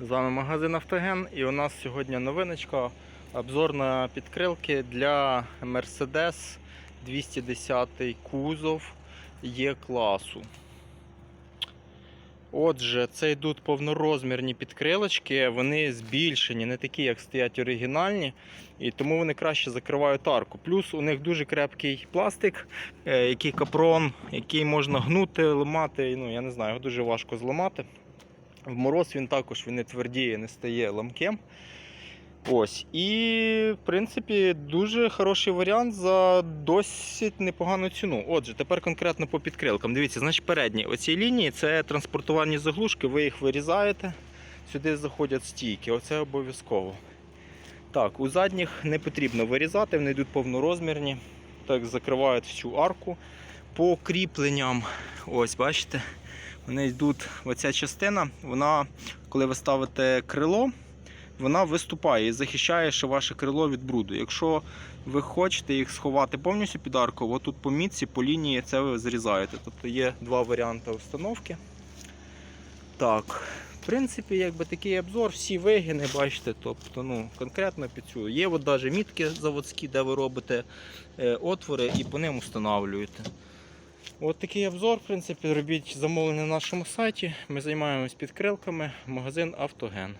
З вами магазин Автоген і у нас сьогодні новиночка. Обзор на підкрилки для Mercedes 210 кузов Є класу. Отже, це йдуть повнорозмірні підкрилочки, вони збільшені, не такі, як стоять оригінальні, і тому вони краще закривають арку. Плюс у них дуже крепкий пластик, е, який капрон, який можна гнути, ламати. Ну, я не знаю, його дуже важко зламати. В мороз він також він не твердіє, не стає ламким. Ось. І, в принципі, дуже хороший варіант за досить непогану ціну. Отже, тепер конкретно по підкрилкам. Дивіться, значить, передні оці лінії це транспортувальні заглушки, ви їх вирізаєте. Сюди заходять стійки, оце обов'язково. Так, у задніх не потрібно вирізати, вони йдуть повнорозмірні. Так, закривають всю арку. По кріпленням, ось бачите, вони йдуть, оця частина, вона, коли ви ставите крило, вона виступає і захищає ще ваше крило від бруду. Якщо ви хочете їх сховати повністю під арку, отут по мітці, по лінії це ви зрізаєте. Тобто є два варіанти установки. Так, в принципі, якби такий обзор, всі вигини, бачите, тобто, ну, конкретно під цю. Є от навіть мітки заводські, де ви робите е, отвори і по ним встановлюєте. От такий обзор, в принципі, робіть замовлення на нашому сайті. Ми займаємось підкрилками, магазин Автоген.